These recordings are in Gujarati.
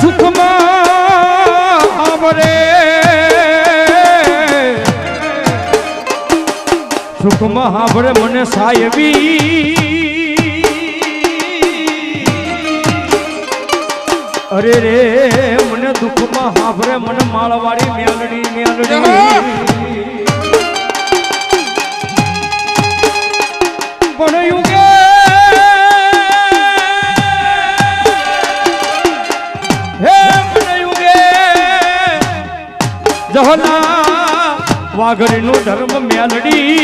સુખમાં આવરે સુખમાં આવરે મને સાયવી અરે રે, મને દુઃખમાં હાભરે મને માળવાળી મેલડી મેલડી. જહના વાઘરીનું ધર્મ મેલડી.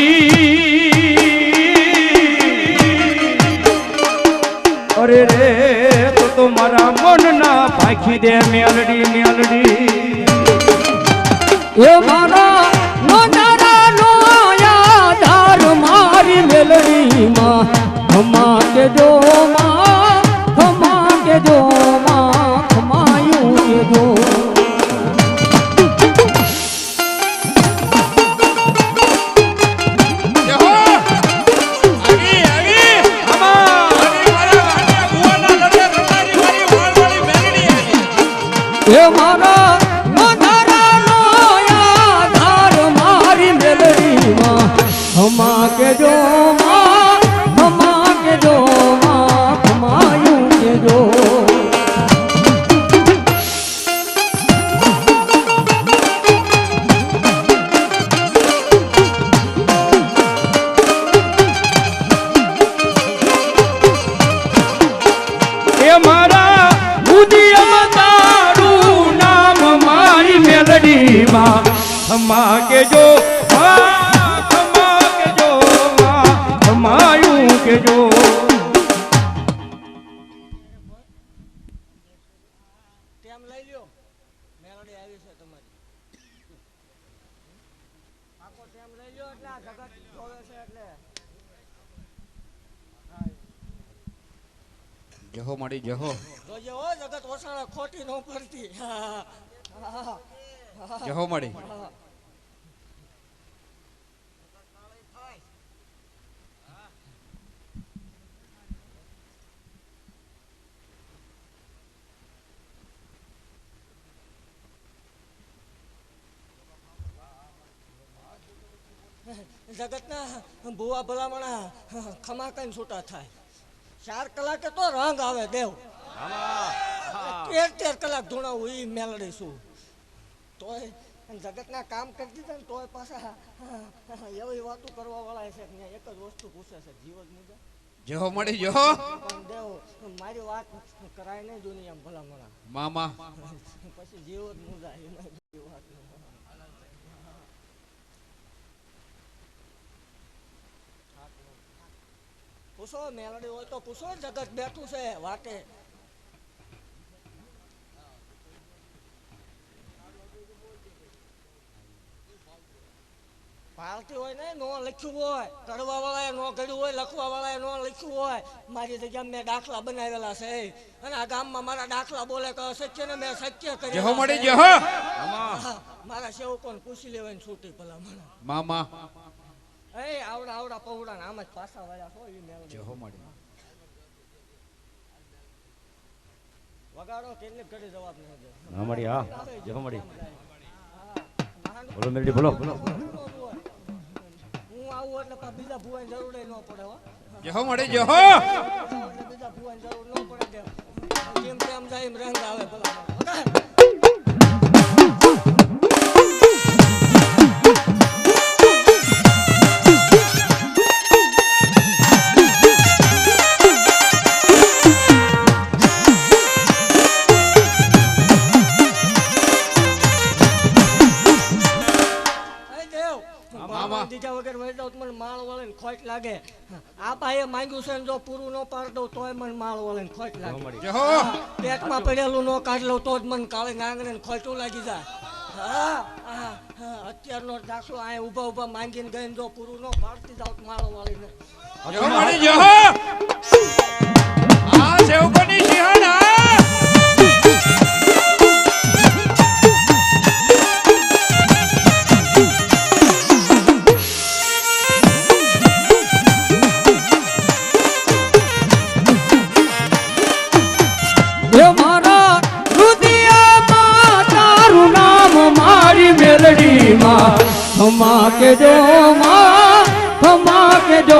અરે રે, તો તો મારા મનના પાખી દે મેલડી મેલડી. એ મારા મારી ખમા કેજો ખમા કેજો ખમાયું કેજો. ટેમ લઈ લ્યો. મેલડી આવી છે તમારી. આખો ટેમ લઈ લ્યો એટલે આ જગત જોવે છે એટલે. જહો મળી જહો. જગત ઓસાળા ખોટી નો હા, જહો મળી. જગતના ભુવા ભલામણા ખમા કઈ છૂટા થાય. ચાર કલાકે તો રંગ આવે દેવ. તેર તેર કલાક ધૂણાવું એ મેળડીશું છું તોય જગતના કામ કરી દીધા ને તોય પાછા એવી વાતો કરવા વાળા છે ને એક જ વસ્તુ પૂછે છે જીવન મુજબ જો મળી જો. પણ દેવ મારી વાત કરાય નહીં દુનિયા ભલામણા. મામા. પછી જીવ જ મુજા એમાં વાત. પૂછો મેલડી હોય તો પૂછો જગત બેઠું છે વાટે પાલતી હોય ને નો લખ્યું હોય. કરવા વાળાએ નો કર્યું હોય લખવા વાળાએ નો લખ્યું હોય. મારી જગ્યા મેં દાખલા બનાવેલા છે. અને આ ગામમાં મારા દાખલા બોલે કે સત્ય ને મેં સત્ય જહો કર્યું મળી જહો મારા સેવકોને પૂછી લેવાની છૂટી ભલા મને. મામા. એ આવડા આવડા પહોળા આમ જ પાછા વાળા હોય ઈ મેળવી. જહો મળી વગાડો કેટલી ઘડી જવાબ ન દે. હા મળી હા. જહો મળી બોલો મેલડી બોલો. બોલો એટલે બીજા ભૂવાની જરૂર ન પડે હો. જહો મળે જહો બીજા ભુવાની જરૂર ન પડે કેમ તેમ જાય એમ રંગ આવે ભલા. મામા. દીધા વગર વહી જાઉં તો મને માળ વળે ખોટ લાગે. આ ભાઈએ માંગ્યું છે ને જો પૂરું ન પાડ દઉં તોય મને માળ વળે ખોટ લાગે. પેટમાં પડેલું ન કાઢ લઉં તો જ મને કાળે આંગણે ખોટું લાગી જાય. હા હા હા અત્યારનો દાખલો આ ઊભા ઊભા માંગીને ગઈને જો પૂરું નો પાડતી જાવ માળો વાળીને જહો મળી જહો આ સેવકોની સિંહણ માં ફમા કે જો માં ફમા કે જો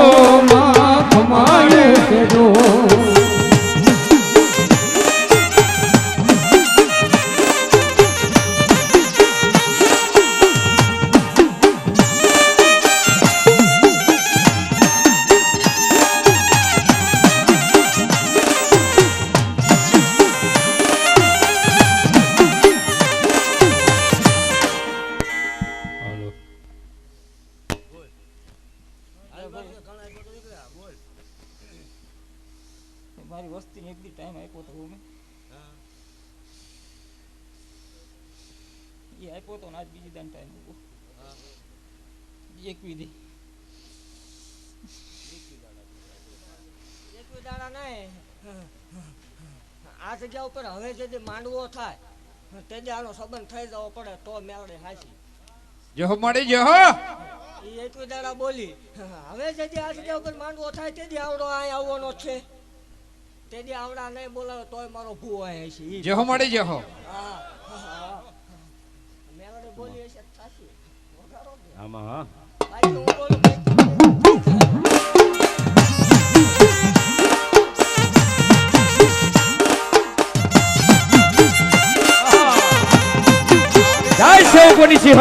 મારી વસ્તીને એક દી ટાઈમ આપ્યો તો હું એ આપ્યો તો આજ બીજી દાન ટાઈમ દી. એક દાડા નહીં આ જગ્યા ઉપર હવે જે માંડવો થાય તે આનો સંબંધ થઈ જવો પડે તો મેળે હાચી. જો મળી જહો એ એક દાડા બોલી. હવે જે આ જગ્યા ઉપર માંડવો થાય તે દી આવડો આ આવવાનો છે. તે આવડા નહીં બોલાવે તોય મારો ભૂ અહીં છે. જહો મળી જહો હા, હા, હા. બોલી હશે થાશી. આમાં હા બાકી હું બોલું જય શિવ કોની સિંહ